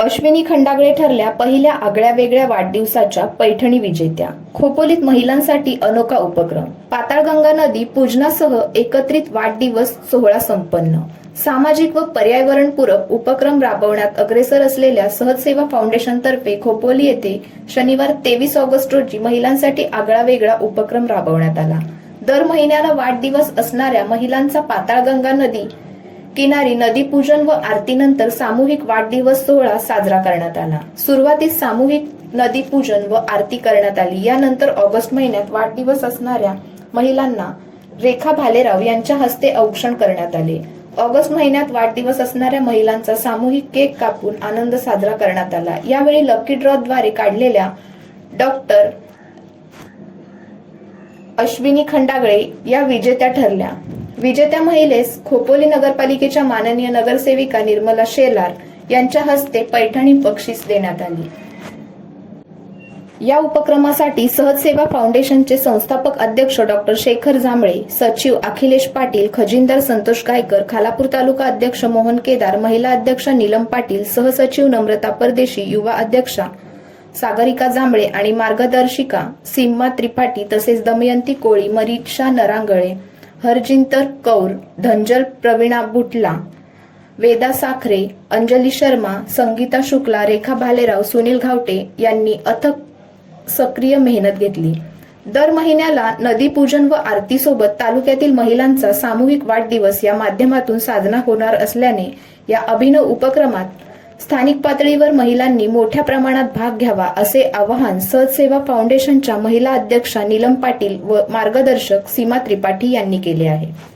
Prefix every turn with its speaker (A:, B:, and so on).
A: अश्विनी खंडागळे ठरल्या पहिल्या आगळ्या वेगळ्या वाढदिवसाच्या पैठणी विजेत्या. खोपोलीत महिलांसाठी अनोखा उपक्रम. पाताळगंगा नदी पूजनासह एकत्रित वाढदिवस सोहळा संपन्न. सामाजिक व पर्यावरणपूरक उपक्रम राबवण्यात अग्रेसर असलेल्या सहजसेवा फाउंडेशनतर्फे खोपोली येथे शनिवार तेवीस ऑगस्ट रोजी महिलांसाठी आगळा वेगळा उपक्रम राबवण्यात आला. दर महिन्याला वाढदिवस असणाऱ्या महिलांचा पाताळगंगा नदी किनारी नदीपूजन व आरतीनंतर सामूहिक वाढदिवस सोहळा साजरा करण्यात आला. सुरुवातीस सामूहिक नदीपूजन व आरती करण्यात आली. यानंतर ऑगस्ट महिन्यात वाढदिवस असणाऱ्या महिलांना रेखा भालेराव यांच्या हस्ते औक्षण करण्यात आले. ऑगस्ट महिन्यात वाढदिवस असणाऱ्या महिलांचा सामूहिक केक कापून आनंद साजरा करण्यात आला. यावेळी लकी ड्रॉद्वारे काढलेल्या डॉक्टर अश्विनी खंडागळे या विजेत्या ठरल्या. विजेत्या महिलेस खोपोली नगरपालिकेच्या माननीय नगरसेविका निर्मला शेलार यांच्या हस्ते पैठणी बक्षीस देण्यात आली. या उपक्रमासाठी सहजसेवा फाउंडेशनचे संस्थापक अध्यक्ष डॉक्टर शेखर जांभळे सचिव अखिलेश पाटील खजिनदार संतोष गायकर खालापूर तालुका अध्यक्ष मोहन केदार महिला अध्यक्ष नीलम पाटील सहसचिव नम्रता परदेशी युवा अध्यक्षा सागरिका जांभळे आणि मार्गदर्शिका सीमा त्रिपाठी तसेच दमयंती कोळी मरीषा नरांगळे हरजिंतर कौर धनजल प्रवीणा बुटला वेदा साखरे अंजली शर्मा संगीता शुक्ला रेखा भालेराव सुनील घावटे यांनी अथक सक्रिय मेहनत घेतली. दर महिन्याला नदी पूजन व आरतीसोबत तालुक्यातील महिलांचा सामूहिक वाढदिवस या माध्यमातून साजरा होणार असल्याने या अभिनव उपक्रमात स्थानिक पातळीवर महिलांनी मोठ्या प्रमाणात भाग घ्यावा असे आवाहन सहजसेवा फाउंडेशनच्या महिला अध्यक्षा नीलम पाटील व मार्गदर्शक सीमा त्रिपाठी यांनी केले आहे.